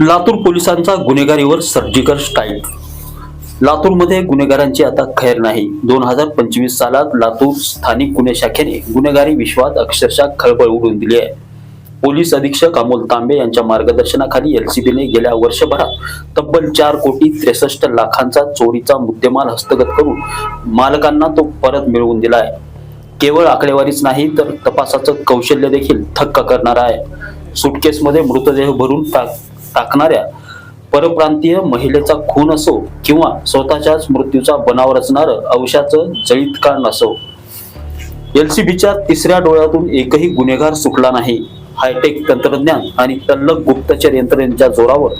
लातूर पोलिसांचा गुन्हेगारीवर surgical strike लातूरमध्ये गुन्हेगारांची आता खैर नाही. दोन हजार पंचवीस सालात लातूर स्थानिक गुन्हे शाखेने गुन्हेगारी विश्वात अक्षरशः खळबळ उडवून दिली आहे. पोलीस अधीक्षक अमोल तांबे यांच्या मार्गदर्शनाखाली एलसीबीने गेल्या वर्षभरात तब्बल चार कोटी त्रेसष्ट लाखांचा चोरीचा मुद्देमाल हस्तगत करून मालकांना तो परत मिळवून दिला आहे. केवळ आकडेवारीच नाही तर तपासाचं कौशल्य देखील थक्क करणार आहे. सुटकेसमध्ये मृतदेह भरून टाक टाकणाऱ्या परप्रांतीय महिलेचा खून असो किंवा स्वतःच्याच मृत्यूचा बनाव रचणारं अवशाचं जळीत कान असो एलसीबीच्या तिसऱ्या डोळ्यातून एकही गुन्हेगार सुटला नाही. हायटेक तंत्रज्ञान आणि तल्लक गुप्तचर यंत्रणेच्या जोरावर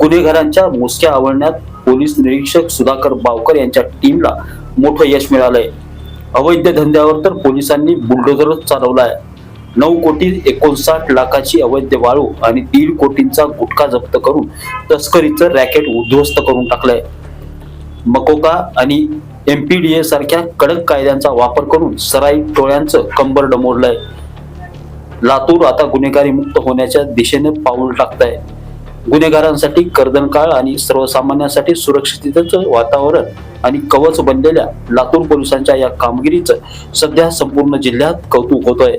गुन्हेगारांच्या मुसक्या आवळण्यात पोलीस निरीक्षक सुधाकर बावकर यांच्या टीमला मोठं यश मिळालंय. अवैध धंद्यावर तर पोलिसांनी बुलडोझरच चालवलाय. नऊ कोटी एकोणसाठ लाखाची अवैध वाळू आणि दीड कोटींचा गुटखा जप्त करून तस्करीचं रॅकेट उद्ध्वस्त करून टाकलंय. मकोका आणि एमपीडीए सारख्या कडक कायद्यांचा वापर करून सराई टोळ्यांचं कंबर डमोडलंय. लातूर आता गुन्हेगारी मुक्त होण्याच्या दिशेने पाऊल टाकत आहे गुन्हेगारांसाठी कर्दनकाळ आणि सर्वसामान्यांसाठी सुरक्षिततेचं वातावरण आणि कवच बनलेल्या लातूर पोलिसांच्या या कामगिरीचं सध्या संपूर्ण जिल्ह्यात कौतुक होतंय.